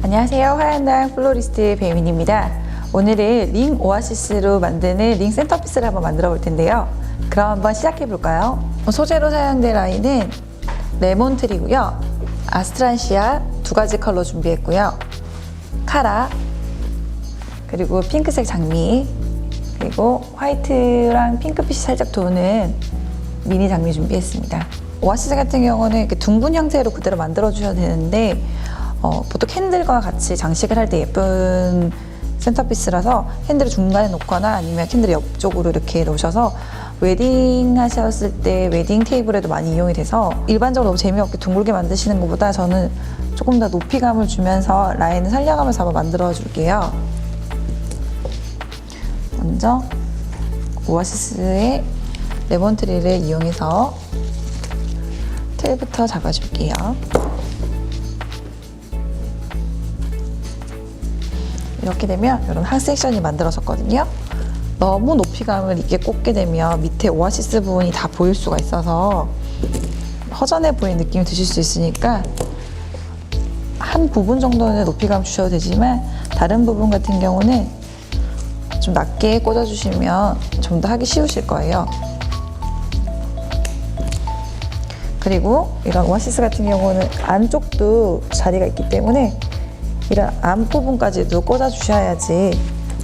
안녕하세요. 화양당 플로리스트 배민입니다. 오늘은 링 오아시스로 만드는 링 센터피스를 한번 만들어 볼 텐데요. 그럼 한번 시작해 볼까요? 소재로 사용될 라인은 레몬트리고요. 아스트란시아 두 가지 컬러 준비했고요. 카라 그리고 핑크색 장미 그리고 화이트랑 핑크빛이 살짝 도는 미니 장미 준비했습니다. 오아시스 같은 경우는 이렇게 둥근 형태로 그대로 만들어 주셔도 되는데 어, 보통 캔들과 같이 장식을 할 때 예쁜 센터피스라서 캔들을 중간에 놓거나 아니면 캔들 옆쪽으로 이렇게 놓으셔서 웨딩 하셨을 때 웨딩 테이블에도 많이 이용이 돼서 일반적으로 너무 재미없게 둥글게 만드시는 것보다 저는 조금 더 높이감을 주면서 라인을 살려가면서 한번 만들어 줄게요. 먼저 오아시스의 레몬트리를 이용해서 틀부터 잡아줄게요. 이렇게 되면 이런 한 섹션이 만들어졌거든요. 너무 높이감을 있게 꽂게 되면 밑에 오아시스 부분이 다 보일 수가 있어서 허전해 보이는 느낌이 드실 수 있으니까 한 부분 정도는 높이감 주셔도 되지만 다른 부분 같은 경우는 좀 낮게 꽂아주시면 좀 더 하기 쉬우실 거예요. 그리고 이런 오아시스 같은 경우는 안쪽도 자리가 있기 때문에 이런 앞부분까지도 꽂아주셔야지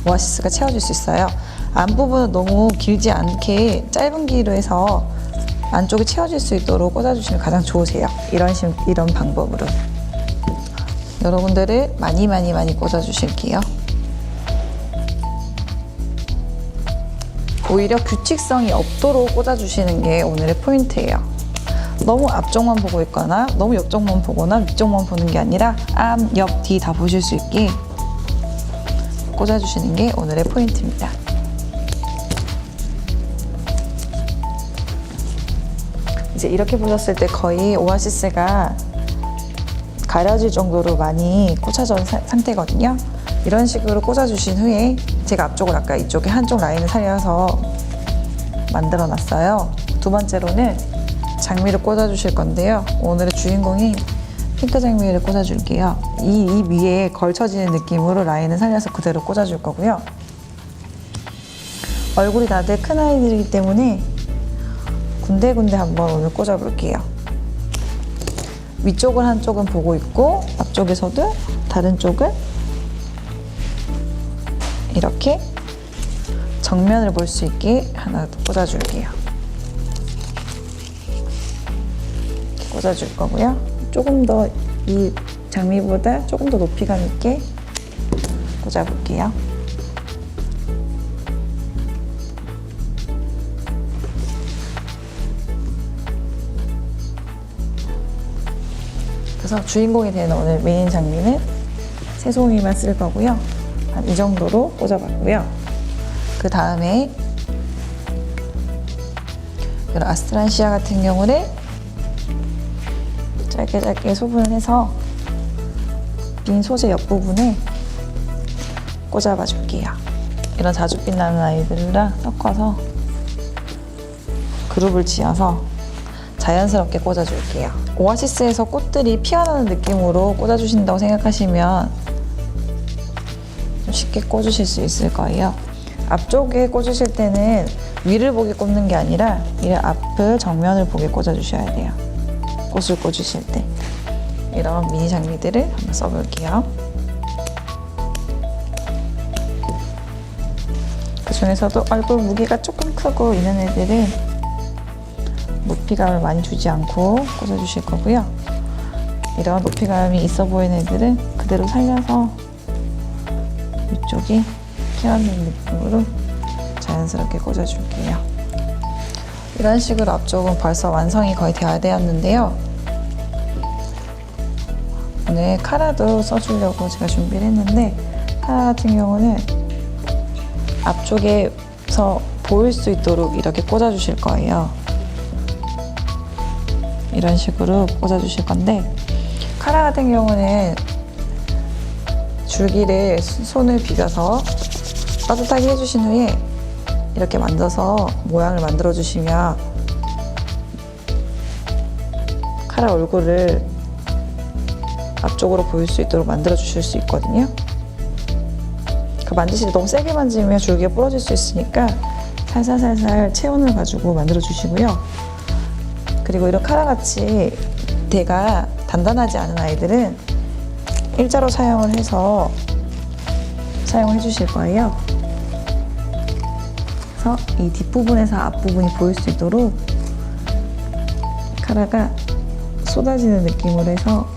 오아시스가 채워질 수 있어요. 앞부분은 너무 길지 않게 짧은 길로 해서 안쪽이 채워질 수 있도록 꽂아주시면 가장 좋으세요. 이런 식, 이런 방법으로. 여러분들을 많이 많이 많이 꽂아주실게요. 오히려 규칙성이 없도록 꽂아주시는 게 오늘의 포인트예요. 너무 앞쪽만 보고 있거나 너무 옆쪽만 보거나 위쪽만 보는 게 아니라 앞, 옆, 뒤 다 보실 수 있게 꽂아주시는 게 오늘의 포인트입니다. 이제 이렇게 보셨을 때 거의 오아시스가 가려질 정도로 많이 사- 상태거든요. 이런 식으로 꽂아주신 후에 제가 앞쪽을 아까 이쪽에 한쪽 라인을 살려서 만들어 놨어요. 두 번째로는 장미를 꽂아주실 건데요. 오늘의 주인공이 핑크 장미를 꽂아줄게요. 이, 이 위에 걸쳐지는 느낌으로 라인을 살려서 그대로 꽂아줄 거고요. 얼굴이 다들 큰 아이들이기 때문에 군데군데 한번 오늘 꽂아볼게요. 위쪽을 한쪽은 보고 있고 앞쪽에서도 다른 쪽은 이렇게 정면을 볼 수 있게 하나 더 꽂아줄게요. 꽂아줄 거고요. 조금 더 이 장미보다 조금 더 높이감 있게 꽂아볼게요. 그래서 주인공이 되는 오늘 메인 장미는 새송이만 쓸 거고요. 한 이 정도로 꽂아봤고요. 그 다음에 아스트란시아 같은 경우는 짧게 짧게 소분을 해서 빈 소재 옆부분에 꽂아봐 줄게요. 이런 자주 빛나는 아이들이랑 섞어서 그룹을 지어서 자연스럽게 꽂아줄게요. 오아시스에서 꽃들이 피어나는 느낌으로 꽂아주신다고 생각하시면 좀 쉽게 꽂으실 수 있을 거예요. 앞쪽에 꽂으실 때는 위를 보게 꽂는 게 아니라 이 앞을 정면을 보게 꽂아주셔야 돼요. 꽃을 꽂으실 때 이런 미니 장미들을 한번 써볼게요. 그 중에서도 얼굴 무게가 조금 크고 있는 애들은 높이감을 많이 주지 않고 꽂아주실 거고요. 이런 높이감이 있어 보이는 애들은 그대로 살려서 위쪽에 끼얹는 느낌으로 자연스럽게 꽂아줄게요. 이런 식으로 앞쪽은 벌써 완성이 거의 되어야 되었는데요. 오늘 카라도 써주려고 제가 준비를 했는데 카라 같은 경우는 앞쪽에서 보일 수 있도록 이렇게 꽂아주실 거예요. 이런 식으로 꽂아주실 건데 카라 같은 경우는 줄기를 손을 비벼서 따뜻하게 해주신 후에 이렇게 만져서 모양을 만들어 주시면 카라 얼굴을 앞쪽으로 보일 수 있도록 만들어 주실 수 있거든요. 그 만드실 때 너무 세게 만지면 줄기가 부러질 수 있으니까 살살살살 체온을 가지고 만들어 주시고요. 그리고 이런 카라같이 대가 단단하지 않은 아이들은 일자로 사용을 해서 사용해 주실 거예요. 그래서 이 뒷부분에서 앞부분이 보일 수 있도록 카라가 쏟아지는 느낌으로 해서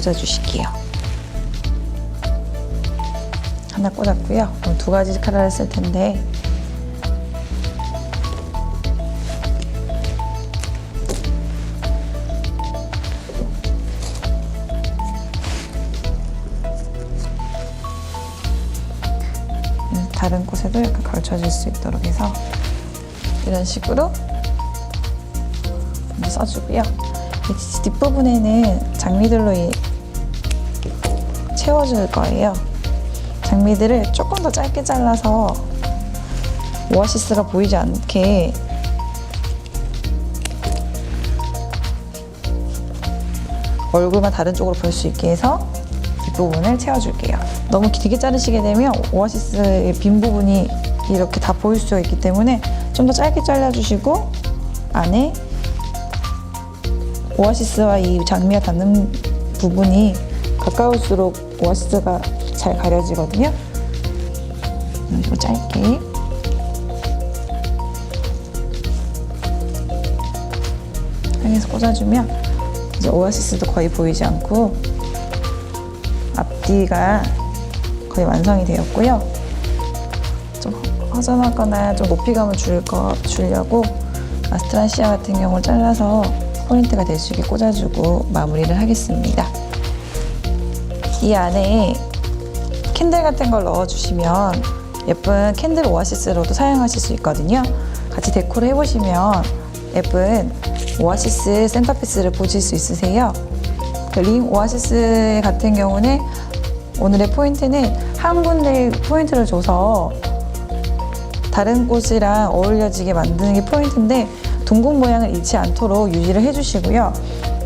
꽂아주실게요. 하나 꽂았고요. 그럼 두 가지 카라를 쓸 텐데 다른 곳에도 약간 걸쳐질 수 있도록 해서 이런 식으로 써주고요. 이 뒷부분에는 장미들로 이- 채워줄 거예요. 장미들을 조금 더 짧게 잘라서 오아시스가 보이지 않게 얼굴만 다른 쪽으로 볼 수 있게 해서 뒷부분을 채워줄게요. 너무 길게 자르시게 되면 오아시스의 빈 부분이 이렇게 다 보일 수가 있기 때문에 좀 더 짧게 잘라주시고 안에 오아시스와 이 장미가 닿는 부분이 가까울수록 오아시스가 잘 가려지거든요. 이런 식으로 짧게 향해서 꽂아주면 이제 오아시스도 거의 보이지 않고 앞뒤가 거의 완성이 되었고요. 좀 허전하거나 좀 높이감을 줄 거, 주려고 아스트라시아 같은 경우를 잘라서 포인트가 될 수 있게 꽂아주고 마무리를 하겠습니다. 이 안에 캔들 같은 걸 넣어주시면 예쁜 캔들 오아시스로도 사용하실 수 있거든요. 같이 데코를 해보시면 예쁜 오아시스 센터피스를 보실 수 있으세요. 그링 오아시스 같은 경우는 오늘의 포인트는 한 군데 포인트를 줘서 다른 꽃이랑 어울려지게 만드는 게 포인트인데 둥근 모양을 잃지 않도록 유지를 해주시고요.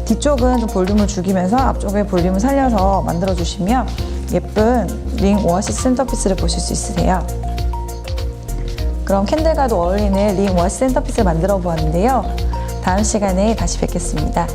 뒤쪽은 좀 볼륨을 죽이면서 앞쪽에 볼륨을 살려서 만들어 주시면 예쁜 링 오아시스 센터피스를 보실 수 있으세요. 그럼 캔들과도 어울리는 링 오아시스 센터피스를 만들어 보았는데요. 다음 시간에 다시 뵙겠습니다.